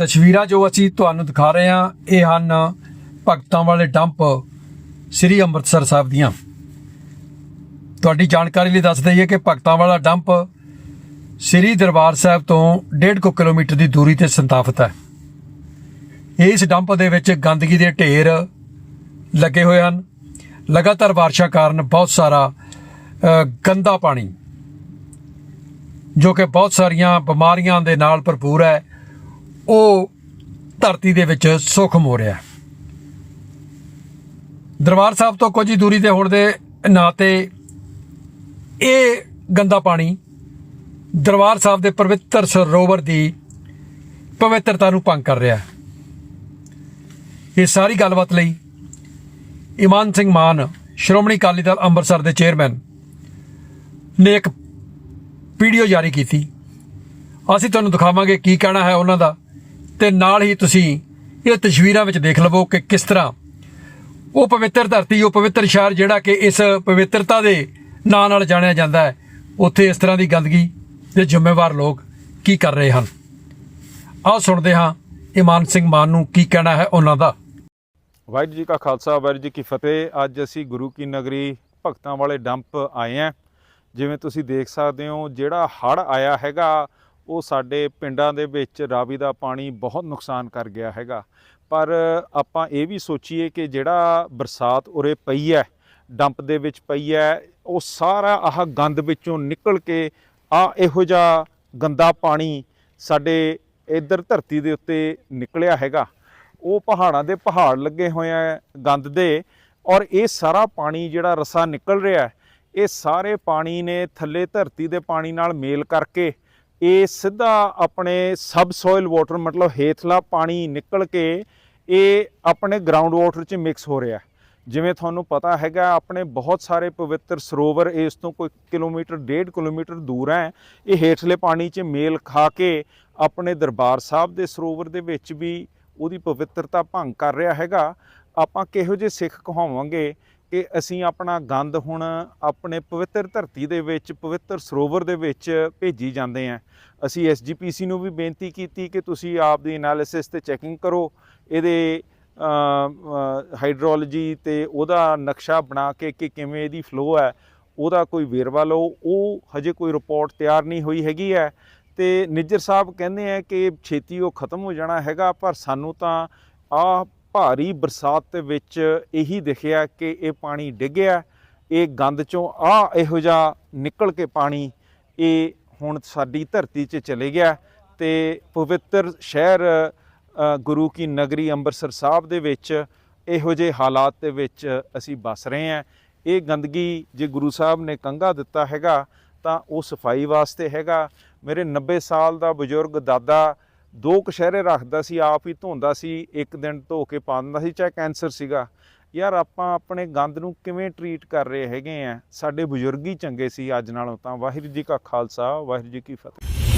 ਤਸਵੀਰਾਂ ਜੋ ਅਸੀਂ ਤੁਹਾਨੂੰ ਦਿਖਾ ਰਹੇ ਹਾਂ, ਇਹ ਹਨ ਭਗਤਾਂ ਵਾਲੇ ਡੰਪ ਸ੍ਰੀ ਅੰਮ੍ਰਿਤਸਰ ਸਾਹਿਬ ਦੀਆਂ। ਤੁਹਾਡੀ ਜਾਣਕਾਰੀ ਲਈ ਦੱਸ ਦਈਏ ਕਿ ਭਗਤਾਂ ਵਾਲਾ ਡੰਪ ਸ੍ਰੀ ਦਰਬਾਰ ਸਾਹਿਬ ਤੋਂ 1.5 ਕਿਲੋਮੀਟਰ ਦੀ ਦੂਰੀ ਤੇ ਸੰਤਾਫਤ ਹੈ। ਇਸ ਡੰਪ ਦੇ ਵਿੱਚ ਗੰਦਗੀ ਦੇ ਢੇਰ ਲੱਗੇ ਹੋਏ ਹਨ। ਲਗਾਤਾਰ ਬਾਰਿਸ਼ਾਂ ਕਾਰਨ ਬਹੁਤ ਸਾਰਾ ਗੰਦਾ ਪਾਣੀ, ਜੋ ਕਿ ਬਹੁਤ ਸਾਰੀਆਂ ਬਿਮਾਰੀਆਂ ਦੇ ਨਾਲ ਭਰਪੂਰ ਹੈ। ਉਹ ਧਰਤੀ ਦੇ ਵਿੱਚ ਸੁਖਮ ਹੋ ਰਿਹਾ ਦਰਬਾਰ ਸਾਹਿਬ ਤੋਂ ਕੁਝ ਹੀ ਦੂਰੀ ਤੇ ਹੋਣ ਦੇ ਨਾਤੇ ਇਹ ਗੰਦਾ ਪਾਣੀ ਦਰਬਾਰ ਸਾਹਿਬ ਦੇ ਪਵਿੱਤਰ ਸਰੋਵਰ ਦੀ ਪਵਿੱਤਰਤਾ ਨੂੰ ਭੰਗ ਕਰ ਰਿਹਾ ਹੈ। ਇਹ ਸਾਰੀ ਗੱਲਬਾਤ ਲਈ ਇਮਾਨ ਸਿੰਘ ਮਾਨ, ਸ਼੍ਰੋਮਣੀ ਅਕਾਲੀ ਦਲ ਅੰਮ੍ਰਿਤਸਰ ਦੇ ਚੇਅਰਮੈਨ ਨੇ ਇੱਕ ਵੀਡੀਓ ਜਾਰੀ ਕੀਤੀ। ਅਸੀਂ ਤੁਹਾਨੂੰ ਦਿਖਾਵਾਂਗੇ ਕੀ ਕਹਿਣਾ ਹੈ ਉਹਨਾਂ ਦਾ। ਤੇ ਨਾਲ ਹੀ ਤੁਸੀਂ ਇਹ ਤਸਵੀਰਾਂ ਵਿੱਚ ਦੇਖ ਲਵੋ ਕਿ ਕਿਸ ਤਰ੍ਹਾਂ ਉਹ ਪਵਿੱਤਰ ਧਰਤੀ, ਉਹ ਪਵਿੱਤਰ ਸ਼ਹਿਰ ਜਿਹੜਾ ਕਿ ਇਸ ਪਵਿੱਤਰਤਾ ਦੇ ਨਾਂ ਨਾਲ ਜਾਣਿਆ ਜਾਂਦਾ ਹੈ, ਉੱਥੇ ਇਸ ਤਰ੍ਹਾਂ ਦੀ ਗੰਦਗੀ ਦੇ ਜ਼ਿੰਮੇਵਾਰ ਲੋਕ ਕੀ ਕਰ ਰਹੇ ਹਨ? ਆਓ ਸੁਣਦੇ ਹਾਂ ਇਮਾਨ ਸਿੰਘ ਮਾਨ ਨੂੰ ਕੀ ਕਹਿਣਾ ਹੈ ਉਹਨਾਂ ਦਾ। ਵਾਹਿਗੁਰੂ ਜੀ ਕਾ ਖਾਲਸਾ, ਵਾਹਿਗੁਰੂ ਜੀ ਕੀ ਫਤਿਹ। ਅੱਜ ਅਸੀਂ ਗੁਰੂ ਕੀ ਨਗਰੀ ਭਗਤਾਂ ਵਾਲੇ ਡੰਪ ਆਏ ਆਂ ਜਿਵੇਂ ਤੁਸੀਂ ਦੇਖ ਸਕਦੇ ਹੋ, ਜਿਹੜਾ ਹੜ ਆਇਆ ਹੈਗਾ ਉਹ ਸਾਡੇ ਪਿੰਡਾਂ ਦੇ ਵਿੱਚ ਰਾਵੀ ਦਾ ਪਾਣੀ ਬਹੁਤ ਨੁਕਸਾਨ ਕਰ ਗਿਆ ਹੈਗਾ। ਪਰ ਆਪਾਂ ਇਹ ਵੀ ਸੋਚੀਏ ਕਿ ਜਿਹੜਾ ਬਰਸਾਤ ਉਰੇ ਪਈ ਹੈ, ਡੰਪ ਦੇ ਵਿੱਚ ਪਈ ਹੈ, ਉਹ ਸਾਰਾ ਆਹ ਗੰਦ ਵਿੱਚੋਂ ਨਿਕਲ ਕੇ ਆ ਇਹੋ ਜਿਹਾ ਗੰਦਾ ਪਾਣੀ ਸਾਡੇ ਇਧਰ ਧਰਤੀ ਦੇ ਉੱਤੇ ਨਿਕਲਿਆ ਹੈਗਾ। ਉਹ ਪਹਾੜਾਂ ਦੇ ਪਹਾੜ ਲੱਗੇ ਹੋਏ ਆ ਗੰਦ ਦੇ ਔਰ ਇਹ ਸਾਰਾ ਪਾਣੀ ਜਿਹੜਾ ਰਸਾ ਨਿਕਲ ਰਿਹਾ, ਇਹ ਸਾਰੇ ਪਾਣੀ ਨੇ ਥੱਲੇ ਧਰਤੀ ਦੇ ਪਾਣੀ ਨਾਲ ਮੇਲ ਕਰਕੇ ਇਹ ਸਿੱਧਾ ਆਪਣੇ ਸਬ ਸੋਇਲ ਵਾਟਰ, ਮਤਲਬ ਹੇਠਲਾ ਪਾਣੀ ਨਿਕਲ ਕੇ ਇਹ ਆਪਣੇ ਗਰਾਊਂਡ ਵਾਟਰ 'ਚ ਮਿਕਸ ਹੋ ਰਿਹਾ ਜਿਵੇਂ ਤੁਹਾਨੂੰ ਪਤਾ ਹੈਗਾ, ਆਪਣੇ ਬਹੁਤ ਸਾਰੇ ਪਵਿੱਤਰ ਸਰੋਵਰ ਇਸ ਤੋਂ ਕੋਈ ਕਿਲੋਮੀਟਰ, ਡੇਢ ਕਿਲੋਮੀਟਰ ਦੂਰ ਹੈ। ਇਹ ਹੇਠਲੇ ਪਾਣੀ 'ਚ ਮੇਲ ਖਾ ਕੇ ਆਪਣੇ ਦਰਬਾਰ ਸਾਹਿਬ ਦੇ ਸਰੋਵਰ ਦੇ ਵਿੱਚ ਵੀ ਉਹਦੀ ਪਵਿੱਤਰਤਾ ਭੰਗ ਕਰ ਰਿਹਾ ਹੈਗਾ। ਆਪਾਂ ਕਿਹੋ ਜਿਹੇ ਸਿੱਖ ਕਹਾਵਾਂਗੇ ਕਿ ਅਸੀਂ ਆਪਣਾ ਗੰਦ ਹੁਣ ਆਪਣੇ ਪਵਿੱਤਰ ਧਰਤੀ ਦੇ ਵਿੱਚ, ਪਵਿੱਤਰ ਸਰੋਵਰ ਦੇ ਵਿੱਚ ਭੇਜੀ ਜਾਂਦੇ ਆਂ ਅਸੀਂ ਐਸਜੀਪੀਸੀ ਨੂੰ ਵੀ ਬੇਨਤੀ ਕੀਤੀ ਕਿ ਤੁਸੀਂ ਆਪ ਦੀ ਐਨਾਲਿਸਿਸ ਤੇ ਚੈਕਿੰਗ ਕਰੋ। ਇਹਦੇ ਹਾਈਡਰੋਲੋਜੀ ਤੇ ਉਹਦਾ ਨਕਸ਼ਾ ਬਣਾ ਕੇ ਕਿ ਕਿਵੇਂ ਇਹਦੀ ਫਲੋ ਹੈ, ਉਹਦਾ ਕੋਈ ਵੇਰਵਾ ਲਓ। ਉਹ ਹਜੇ ਕੋਈ ਰਿਪੋਰਟ ਤਿਆਰ ਨਹੀਂ ਹੋਈ ਹੈਗੀ ਹੈ। ਤੇ ਨਿੱਜਰ ਸਾਹਿਬ ਕਹਿੰਦੇ ਆ ਕਿ ਛੇਤੀ ਉਹ ਖਤਮ ਹੋ ਜਾਣਾ ਹੈਗਾ, ਪਰ ਸਾਨੂੰ ਤਾਂ ਆ ਭਾਰੀ ਬਰਸਾਤ ਦੇ ਵਿੱਚ ਇਹੀ ਦਿਖਿਆ ਕਿ ਇਹ ਪਾਣੀ ਡਿੱਗਿਆ ਇਹ ਗੰਦ ਚੋਂ ਆ ਇਹੋ ਜਿਹਾ ਨਿਕਲ ਕੇ ਪਾਣੀ ਇਹ ਹੁਣ ਸਾਡੀ ਧਰਤੀ 'ਚ ਚਲੇ ਗਿਆ ਤੇ ਪਵਿੱਤਰ ਸ਼ਹਿਰ ਗੁਰੂ ਕੀ ਨਗਰੀ ਅੰਮ੍ਰਿਤਸਰ ਸਾਹਿਬ ਦੇ ਵਿੱਚ ਇਹੋ ਜਿਹੇ ਹਾਲਾਤ ਦੇ ਵਿੱਚ ਅਸੀਂ ਬਸ ਰਹੇ ਹਾਂ। ਇਹ ਗੰਦਗੀ ਜੇ ਗੁਰੂ ਸਾਹਿਬ ਨੇ ਕੰਗਾ ਦਿੱਤਾ ਹੈਗਾ ਤਾਂ ਉਹ ਸਫ਼ਾਈ ਵਾਸਤੇ ਹੈਗਾ। ਮੇਰੇ 90 ਸਾਲ ਦਾ ਬਜ਼ੁਰਗ ਦਾਦਾ ਦੋ ਕਸ਼ਹਿਰੇ ਰੱਖਦਾ ਸੀ, ਆਪ ਹੀ ਧੋਂਦਾ ਸੀ, ਇੱਕ ਦਿਨ ਧੋ ਕੇ ਪਾ ਦਿੰਦਾ ਸੀ, ਚਾਹੇ ਕੈਂਸਰ ਸੀਗਾ। ਯਾਰ ਆਪਾਂ ਆਪਣੇ ਗੰਦ ਨੂੰ ਕਿਵੇਂ ਟਰੀਟ ਕਰ ਰਹੇ ਹੈਗੇ ਆ? ਸਾਡੇ ਬਜ਼ੁਰਗ ਹੀ ਚੰਗੇ ਸੀ, ਅੱਜ ਨਾਲੋਂ ਤਾਂ। ਵਾਹਿਗੁਰੂ ਜੀ ਕਾ ਖਾਲਸਾ, ਵਾਹਿਗੁਰੂ ਜੀ ਕੀ ਫਤਿਹ।